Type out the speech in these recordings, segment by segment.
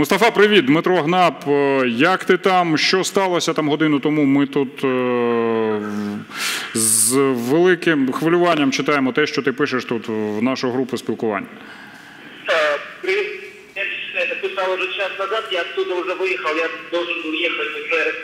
Мустафа, привіт, Дмитро Гнап. Е, Як ти там? Що сталося там годину тому? Ми тут е, з великим хвилюванням читаємо те, що ти пишеш тут в нашу групу спілкування. Э, Привет. Я это писал уже час назад, я оттуда уже выехал, я должен был ехать уже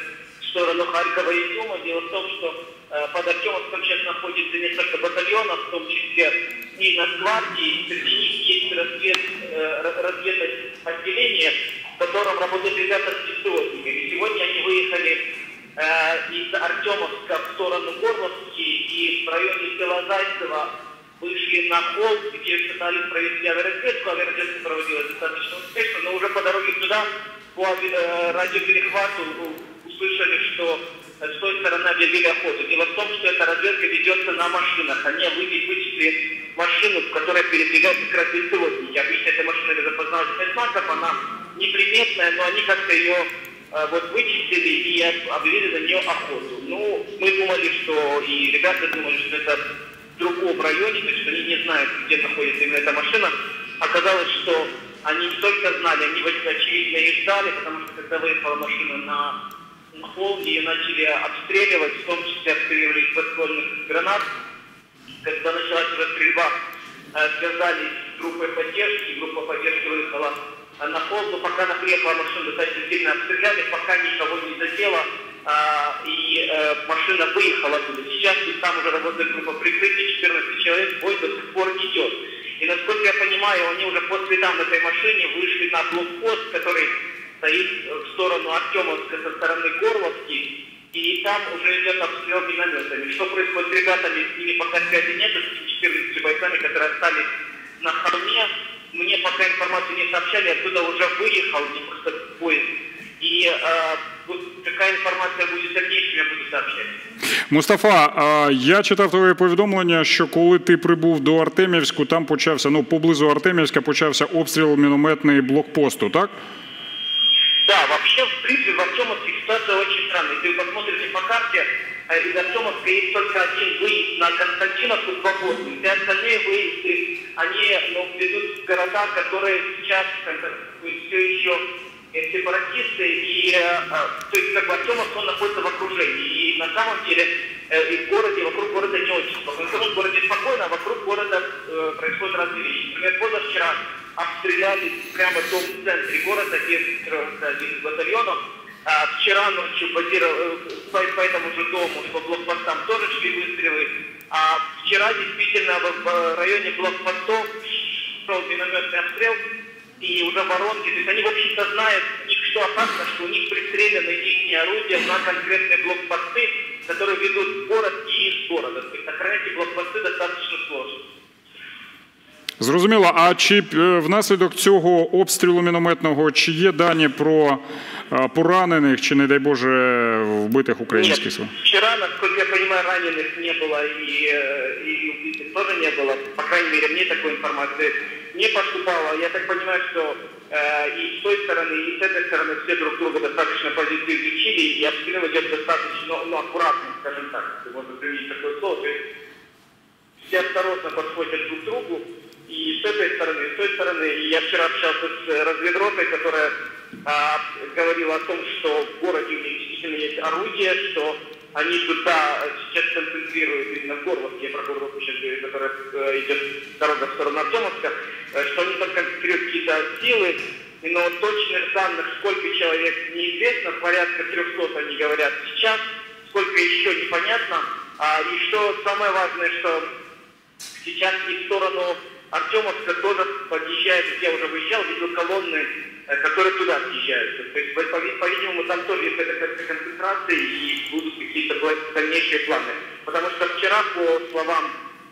в сторону Харькова и Изюма. Дело в том, что э, под Артемовском сейчас находится несколько батальонов, в том числе и Нацгвардии, среди них есть развед, э, ра- разведное отделение, в котором работают ребята с беспилотниками. Сегодня они выехали э, из Артемовска в сторону Горловки и в районе села Зайцево вышли на холм, где пытались провести авиаразведку. Авиаразведка проводилась достаточно успешно, но уже по дороге туда по э, радиоперехвату услышали, что с той стороны объявили охоту. Дело в том, что эта разведка ведется на машинах. Они вы- вычислили машину, в которой передвигаются как раз беспилотники. Обычно эта машина без опознавательных знаков, она неприметная, но они как-то ее э, вот вычислили и об- объявили на нее охоту. Ну, мы думали, что и ребята думали, что это в другом районе, то есть они не знают, где находится именно эта машина. Оказалось, что они не только знали, они очевидно и ждали, потому что когда выехала машина на ее начали обстреливать, в том числе обстреливали из подствольных гранат. Когда началась уже стрельба, э, связались с группой поддержки, группа поддержки выехала на холм, но пока она приехала, машину достаточно сильно обстреляли, пока никого не задело, а, и э, машина выехала оттуда. Сейчас там уже работает группа прикрытия, 14 человек, бой до сих пор идет. И насколько я понимаю, они уже по следам этой машине вышли на блокпост, который стоит э, в сторону Артемовска со стороны Горловки, и там уже идет обстрел минометами. Что происходит с ребятами, с ними пока связи нет, с этими 14 бойцами, которые остались на холме. Мне пока информацию не сообщали, оттуда уже выехал, не просто поезд. И э, вот какая информация будет дальнейшем, я буду сообщать. Мустафа, а я читав твоє повідомлення, що коли ти прибув до Артемівську, там почався, ну поблизу Артемівська почався обстріл мінометний блокпосту, так? Да, вообще, в принципе, в Артемовске ситуация очень странная. Если вы посмотрите по карте, э, из Артемовска есть только один выезд на Константиновку свободный. Все остальные выезды, они ну, ведут в города, которые сейчас как бы, все еще э, сепаратисты. И, э, э, то есть, как бы Артемовск, он находится в окружении. И на самом деле э, и в городе, вокруг города не очень спокойно. В городе спокойно, а вокруг города э, происходят разные вещи. Например, позавчера обстреляли прямо в центре города, где один из батальонов. А вчера ночью базировал, по, по этому же дому, по блокпостам тоже шли выстрелы. А вчера действительно в, в районе блокпостов шел минометный обстрел и уже воронки. То есть они, в общем-то, знают, что опасно, что у них пристреляны их орудия на конкретные блокпосты, которые ведут в город и из города. То есть охранять блокпосты достаточно сложно. Зрозуміло. А чи е, внаслідок цього обстрілу мінометного чи є дані про е, поранених, чи не дай Боже вбитих українських сил? вчера, насколько я понимаю, раненых не было и, э, и убитых тоже не было. По крайней мере, мне такой информации не поступало. Я так понимаю, что э, и с той стороны, и с этой стороны все друг друга достаточно позиции изучили, и обстрел идет достаточно ну, аккуратно, скажем так, если можно применить такое слово. То есть все осторожно подходят друг к другу, и с этой стороны, и с той стороны. И я вчера общался с э, разведротой, которая а, говорила о том, что в городе у них действительно есть орудие, что они туда сейчас концентрируют именно в Горловке, я про Горловку сейчас говорю, которая э, идет дорога в сторону Артемовска, э, что они там концентрируют какие-то силы, но точных данных, сколько человек неизвестно, порядка 300 они говорят сейчас, сколько еще непонятно. А, и что самое важное, что сейчас и в сторону Артемовска тоже подъезжает, я уже выезжал, видел колонны, э, которые туда съезжают. То есть, по- по- по-видимому, там тоже есть какая-то концентрация и будут какие-то дальнейшие планы. Потому что вчера, по словам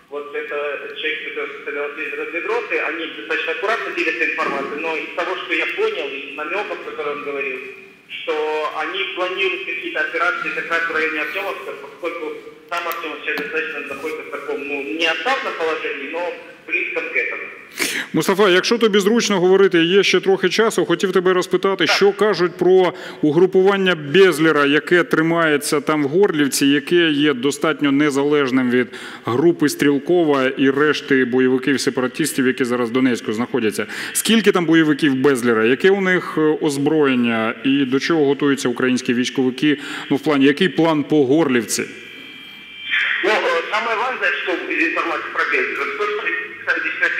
вот это человек, который составлял из разведроты, они достаточно аккуратно делятся информацией, но из того, что я понял, из намеков, которые он говорил, что они планируют какие-то операции как раз в районе Артемовска, поскольку там Артемовск сейчас достаточно находится в таком, ну, не опасном положении, но близком к этому. Мустафа, якщо тобі зручно говорити, є ще трохи часу. Хотів тебе розпитати, що кажуть про угрупування Безлера, яке тримається там в Горлівці, яке є достатньо незалежним від групи Стрілкова і решти бойовиків сепаратистів, які зараз в Донецьку знаходяться. Скільки там бойовиків Безлера? Яке у них е, озброєння і до чого готуються українські військовики? Ну, в плані який план по Горлівці? Ну, э, самое важное, что из информации про Белгород,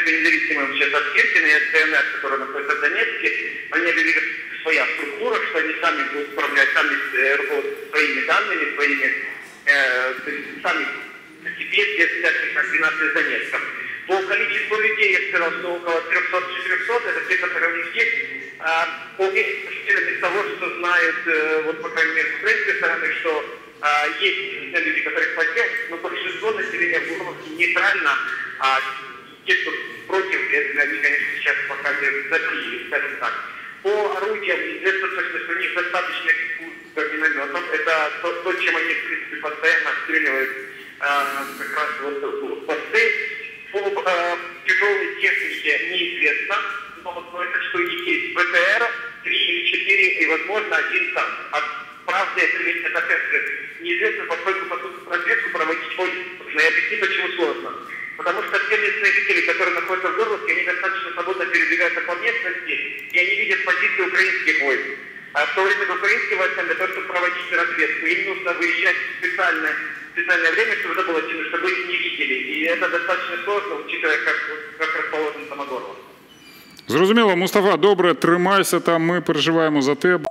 себя независимым сейчас от Киркина и от КНР, которые находятся в Донецке, они объявили своя структура, что они сами будут управлять, сами э, своими данными, своими, э, то есть сами себе, без всяких координаций с Донецком. По количеству людей, я сказал, что около 300-400, это те, которые у них есть. А, по впечатлениям из того, что знают, э, вот, по крайней мере, с украинской стороны, что а, есть люди, которых поддерживают, но большинство населения в Горловке нейтрально, а те, кто против, это, они, конечно, сейчас пока запили, скажем так. По орудиям известно точно, что у них достаточно искусства минометов. Это то, то, чем они, в принципе, постоянно обстреливают а, как раз вот, посты. По а, тяжелой технике неизвестно, но говорится, что у них есть БТР, 3 или 4 и, возможно, один танк. А правда это опять же, неизвестно, поскольку по сути разведку проводить очень сложно. И объяснить, почему сложно. Потому что те местные жители, которые находятся в Горловске, они достаточно свободно передвигаются по местности, и они видят позиции украинских войск. А в то время украинские войска, для того, чтобы проводить разведку, им нужно выезжать в специальное, специальное время, чтобы это было чтобы их не видели. И это достаточно сложно, учитывая, как, как расположен Самогорлов. Зрозуміло, Мустафа, добре, тримайся там. Ми переживаємо за тебе.